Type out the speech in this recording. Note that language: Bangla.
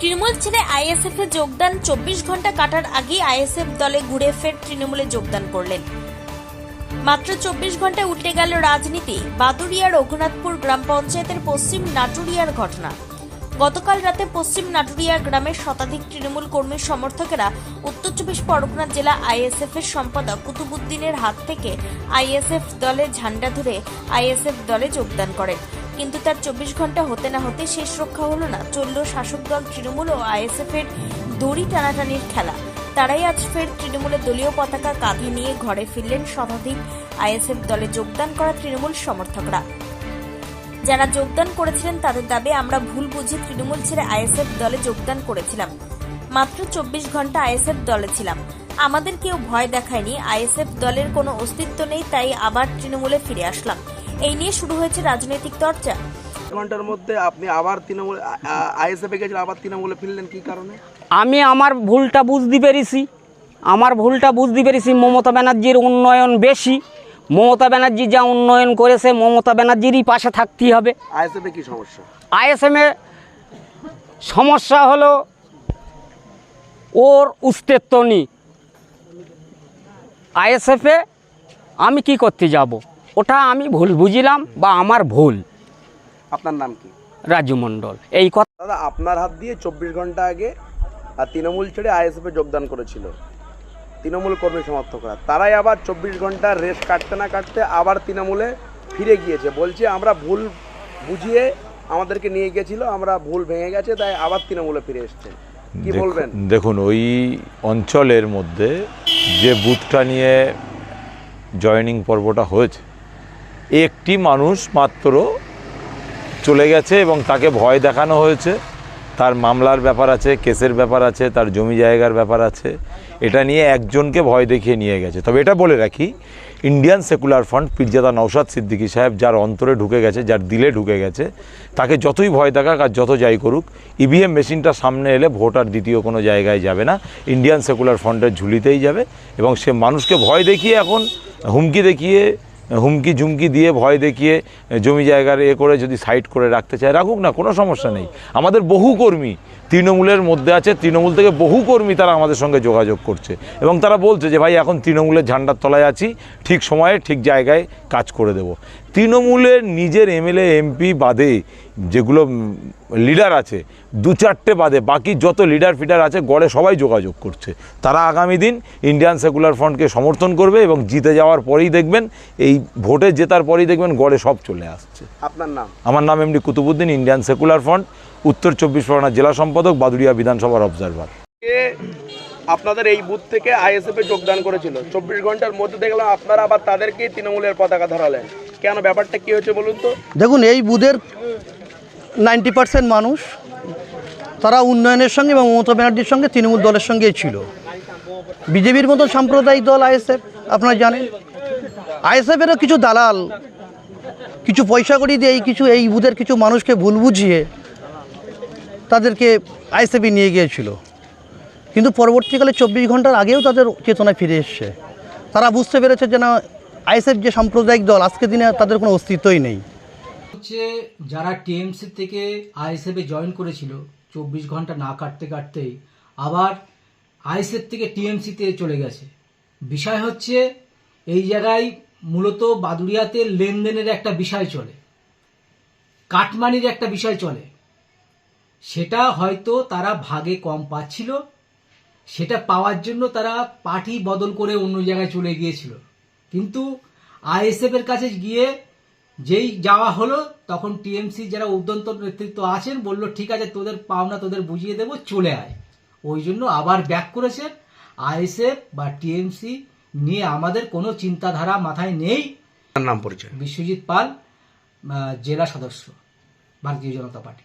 তৃণমূল ছেড়ে আইএসএফ এ যোগদান, চব্বিশ ঘণ্টা কাটার আগেই আইএসএফ দলে ঘুরে ফের তৃণমূলে যোগদান করলেন। মাত্র চব্বিশ ঘন্টায় উল্টে গেল রাজনীতি। বাদুরিয়া রঘুনাথপুর গ্রাম পঞ্চায়েতের পশ্চিম নাটুরিয়ার ঘটনা। গতকাল রাতে পশ্চিম নাটুরিয়া গ্রামের শতাধিক তৃণমূল কর্মীর সমর্থকেরা উত্তর চব্বিশ পরগনা জেলা আইএসএফ এর সম্পাদক কুতুবুদ্দিনের হাত থেকে আইএসএফ দলে ঝান্ডা ধরে আইএসএফ দলে যোগদান করেন। কিন্তু তার চব্বিশ ঘণ্টা হতে না হতে শেষ রক্ষা হলো না। চলল শাসক দল তৃণমূল ও আইএসএফ এর দড়ি টানাটানির খেলা। তারাই আজ ফের তৃণমূলের দলীয় পতাকা কাঁধে নিয়ে ঘরে ফিরলেন শতাধিক আইএসএফ দলে যোগদান করা তৃণমূল সমর্থকরা। যারা যোগদান করেছিলেন তাদের দাবি, আমরা ভুল বুঝে তৃণমূল ছেড়ে আইএসএফ দলে যোগদান করেছিলাম। মাত্র চব্বিশ ঘণ্টা আইএসএফ দলে ছিলাম। আমাদের কেউ ভয় দেখায়নি। আইএসএফ দলের কোনো অস্তিত্ব নেই, তাই আবার তৃণমূলে ফিরে আসলাম। এই নিয়ে শুরু হয়েছে রাজনৈতিক চর্চা। ঘণ্টার মধ্যে আপনি আবার তৃণমূল আইএসএফে গেছিলেন আবার তৃণমূলে ফিরলেন কি কারণে? আমি আমার ভুলটা বুঝতে পেরেছি। আমার ভুলটা বুঝতে পেরেছি মমতা ব্যানার্জির উন্নয়ন বেশি। মমতা ব্যানার্জি যা উন্নয়ন করেছে মমতা ব্যানার্জিরই পাশে থাকতেই হবে। আইএসএফে কি সমস্যা? আইএসএমে সমস্যা হলো ওর উস্তেত্ব নেই। আইএসএফে আমি কি করতে যাব? ওটা আমি ভুল বুঝিলাম বা আমার ভুল। আপনার নাম কি? রাজু মণ্ডল। এই কথা দাদা আপনার হাত দিয়ে চব্বিশ ঘণ্টা আগে আর তৃণমূল ছেড়ে আইএসএফে যোগদান করেছিল। তৃণমূল কর্মী সমর্থকরা। তারাই আবার চব্বিশ ঘণ্টা রেস্ট কাটতে না কাটতে আবার তৃণমূলে ফিরে গিয়েছে। বলছে আমরা ভুল বুঝিয়ে আমাদেরকে নিয়ে গেছিল আমরা ভুল ভেঙে গেছে তাই আবার তৃণমূলে ফিরে এসছে। কি বলবেন? দেখুন ওই অঞ্চলের মধ্যে যে বুথটা নিয়ে জয়েনিং পর্বটা হয়েছে একটি মানুষ মাত্র চলে গেছে এবং তাকে ভয় দেখানো হয়েছে। তার মামলার ব্যাপার আছে, কেসের ব্যাপার আছে, তার জমি জায়গার ব্যাপার আছে। এটা নিয়ে একজনকে ভয় দেখিয়ে নিয়ে গেছে। তবে এটা বলে রাখি Indian secular fund Pirzada Naushad Siddiqui সাহেব যার অন্তরে ঢুকে গেছে, যার দিলে ঢুকে গেছে, তাকে যতই ভয় দেখাক আর যত যাই করুক ইভিএম মেশিনটা সামনে এলে ভোট আর দ্বিতীয় কোনো জায়গায় যাবে না। ইন্ডিয়ান সেকুলার ফান্ডের ঝুলিতেই যাবে এবং সে মানুষকে ভয় দেখিয়ে এখন হুমকি দেখিয়ে হুমকি ঝুমকি দিয়ে ভয় দেখিয়ে জমি জায়গার এ করে যদি সাইড করে রাখতে চায়, রাখুক না, কোনো সমস্যা নেই। আমাদের বহু কর্মী তৃণমূলের মধ্যে আছে, তৃণমূল থেকে বহু কর্মী তারা আমাদের সঙ্গে যোগাযোগ করছে। এবং তারা বলছে যে, ভাই, এখন তৃণমূলের ঝান্ডার তলায় আছি, ঠিক সময়ে, ঠিক জায়গায় কাজ করে দেব। তৃণমূলের নিজের এমএলএ এমপি বাদে যেগুলো লিডার আছে দু চারটে বাদে বাকি যত লিডার ফিডার আছে গড়ে সবাই যোগাযোগ করছে। তারা আগামী দিন ইন্ডিয়ান সেকুলার ফ্রন্টকে সমর্থন করবে এবং জিতে যাওয়ার পরেই দেখবেন এই ভোটে জেতার পরেই দেখবেন গড়ে সব চলে আসছে। আপনার নাম? আমার নাম এমনি কুতুবুদ্দিন ইন্ডিয়ান সেকুলার ফ্রন্ট উত্তর চব্বিশ পরগনা জেলা সম্পাদক বাদুড়িয়া বিধানসভার অবজারভার আপনাদের এই বুথ থেকে আইএসএফে যোগদান করেছিল? চব্বিশ ঘণ্টার মধ্যে দেখলাম আপনারা আবার তাদেরকেই তৃণমূলের পতাকা ধরালেন। কেন ব্যাপারটা কি হয়েছে বলুন তো? দেখুন, এই বুথের নাইনটি পার্সেন্ট মানুষ, তারা উন্নয়নের সঙ্গে এবং মমতা ব্যানার্জির সঙ্গে, তৃণমূল দলের সঙ্গেই ছিল। বিজেপির মতো সাম্প্রদায়িক দল, আইএসএফ, আপনারা জানেন। আইএসএফেরও কিছু দালাল, কিছু পয়সা করি দিয়ে এই কিছু, এই বুথের কিছু মানুষকে ভুল বুঝিয়ে তাদেরকে আইএসএফে নিয়ে গিয়েছিল। কিন্তু পরবর্তীকালে চব্বিশ ঘণ্টার আগেও তাদের চেতনায় ফিরে এসছে। তারা বুঝতে পেরেছে যে না আইএসএফ যে সাম্প্রদায়িক দল, আজকে দিনে তাদের কোনো অস্তিত্বই নেই। হচ্ছে যারা টিএমসি থেকে আইএসএফে জয়েন করেছিল, চব্বিশ ঘণ্টা না কাটতে কাটতেই, আবার আইএসএফ থেকে টিএমসিতে চলে গেছে। বিষয় হচ্ছে, এই জায়গায় মূলত বাদুড়িয়াতে লেনদেনের একটা বিষয় চলে, কাটমানির একটা বিষয় চলে। সেটা হয়তো তারা ভাগে কম পাচ্ছিল, সেটা পাওয়ার জন্য তারা পার্টি বদল করে অন্য জায়গায় চলে গিয়েছিল। কিন্তু আইএসএফ এর কাছে গিয়ে যেই যাওয়া হলো তখন টিএমসি যারা উদ্যন্ত নেতৃত্ব আছেন বলল ঠিক আছে তোদের পাওনা তোদের বুঝিয়ে দেবো চলে আয়। ওই জন্য আবার ব্যাক করেছেন আইএসএফ বা টিএমসি। নিয়ে আমাদের কোনো চিন্তাধারা মাথায় নেই। নাম পরিচয়। বিশ্বজিৎ পাল জেলা সদস্য ভারতীয় জনতা পার্টি।